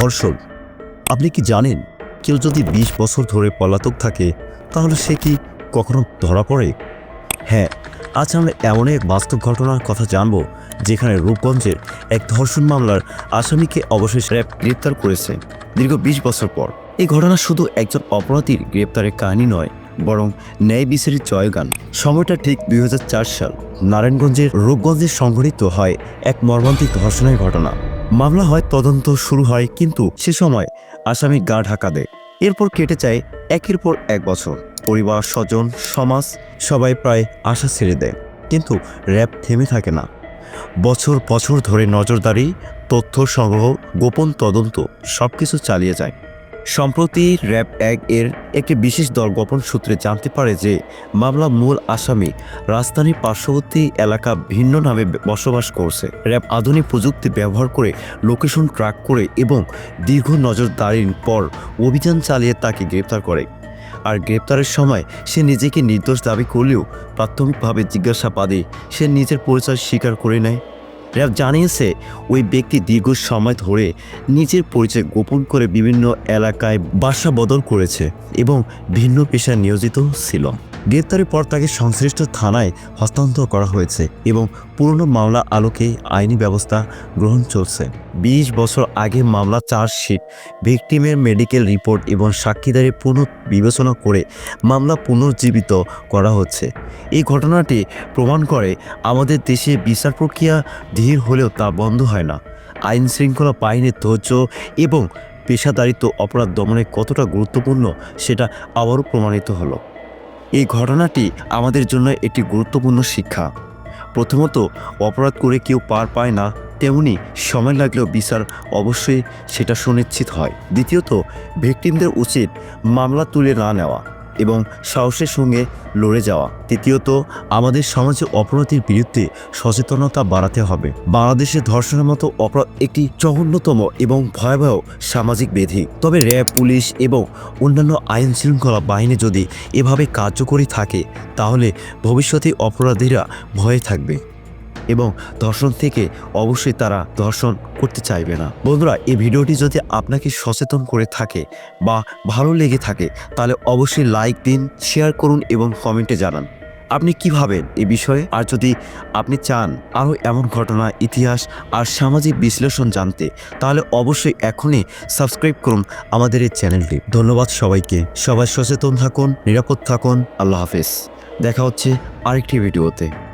ধর্ষণ। আপনি কি জানেন, কেউ যদি বিশ বছর ধরে পলাতক থাকে, তাহলে সে কি কখনো ধরা পড়ে? হ্যাঁ আজ আমরা এমন এক বাস্তব ঘটনার কথা জানব, যেখানে রূপগঞ্জের এক ধর্ষণ মামলার আসামিকে অবশেষে র্যাব গ্রেপ্তার করেছে। দীর্ঘ বিশ বছর পর। এই ঘটনা শুধু একজন অপরাধীর গ্রেপ্তারের কাহিনী নয়, বরং ন্যায় বিচারের জয়গান। সময়টা ঠিক দু হাজার চার সাল। নারায়ণগঞ্জের রূপগঞ্জে সংঘটিত হয় এক মর্মান্তিক ধর্ষণের ঘটনা। মামলা হয়, তদন্ত শুরু হয়, কিন্তু সে সময় আসামি গা ঢাকা দেয়। এরপর কেটে যায় একের পর এক বছর। পরিবার, স্বজন, সমাজ সবাই প্রায় আশা ছেড়ে দেয়, কিন্তু র্যাব থেমে থাকে না। বছর বছর ধরে নজরদারি, তথ্য সংগ্রহ, গোপন তদন্ত সব কিছু চালিয়ে যায়। সম্প্রতি র্যাব এক এর একটি বিশেষ দল গোপন সূত্রে জানতে পারে যে মামলা মূল আসামি রাজধানীর পার্শ্ববর্তী এলাকা ভিন্ন নামে বসবাস করছে। র্যাব আধুনিক প্রযুক্তি ব্যবহার করে লোকেশন ট্র্যাক করে এবং দীর্ঘ নজরদারির পর অভিযান চালিয়ে তাকে গ্রেপ্তার করে। আর গ্রেপ্তারের সময় সে নিজেকে নির্দোষ দাবি করলেও প্রাথমিকভাবে জিজ্ঞাসাবাদে সে নিজের পরিচয় স্বীকার করে নেয়। র্যাব জানিয়েছে, ওই ব্যক্তি দীর্ঘ সময় ধরে নিজের পরিচয় গোপন করে বিভিন্ন এলাকায় বাসা বদল করেছে এবং ভিন্ন পেশায় নিয়োজিত ছিল। গ্রেপ্তারের পর তাকে সংশ্লিষ্ট থানায় হস্তান্তর করা হয়েছে এবং পুরনো মামলা আলোকে আইনি ব্যবস্থা গ্রহণ চলছে। বিশ বছর আগে মামলা চার্জশিট, ভিকটিমের মেডিকেল রিপোর্ট এবং সাক্ষীদারি পুনঃ বিবেচনা করে মামলা পুনর্জীবিত করা হচ্ছে। এই ঘটনাটি প্রমাণ করে আমাদের দেশে বিচার প্রক্রিয়া ধীর হলেও তা বন্ধ হয় না। আইন শৃঙ্খলা বাহিনীর ধৈর্য এবং পেশাদারিত্ব অপরাধ দমনে কতটা গুরুত্বপূর্ণ সেটা আবারও প্রমাণিত হলো। এই ঘটনাটি আমাদের জন্য একটি গুরুত্বপূর্ণ শিক্ষা। প্রথমত, অপরাধ করে কেউ পার পায় না, তেমনি সময় লাগলেও বিচার অবশ্যই সেটা সুনিশ্চিত হয়। দ্বিতীয়ত, ভিকটিমদের উচিত মামলা তুলে না নেওয়া। এবং সাহসের সঙ্গে লড়ে যাওয়া। তৃতীয়ত, আমাদের সমাজে অপরাধীর বিরুদ্ধে সচেতনতা বাড়াতে হবে। বাংলাদেশে ধর্ষণের মতো অপরাধ একটি জঘন্যতম এবং ভয়াবহ সামাজিক ব্যাধি তবে র্যাব, পুলিশ এবং অন্যান্য আইন শৃঙ্খলা বাহিনী যদি এভাবে কার্যকরী থাকে, তাহলে ভবিষ্যতে অপরাধীরা ভয়ে থাকবে। এবং ধর্ষণ থেকে অবশ্যই তারা ধর্ষণ করতে চাইবে না। বন্ধুরা, এই ভিডিওটি যদি আপনাকে সচেতন করে থাকে বা ভালো লেগে থাকে, তাহলে অবশ্যই লাইক দিন, শেয়ার করুন এবং কমেন্টে জানান। আপনি কি ভাবেন এই বিষয়ে? আর যদি আপনি চান আরও এমন ঘটনা, ইতিহাস আর সামাজিক বিশ্লেষণ জানতে, তাহলে অবশ্যই এখনই সাবস্ক্রাইব করুন আমাদের এই চ্যানেলটি। ধন্যবাদ সবাইকে। সবাই সচেতন থাকুন, নিরাপদ থাকুন। আল্লাহ হাফেজ। দেখা হচ্ছে আরেকটি ভিডিওতে।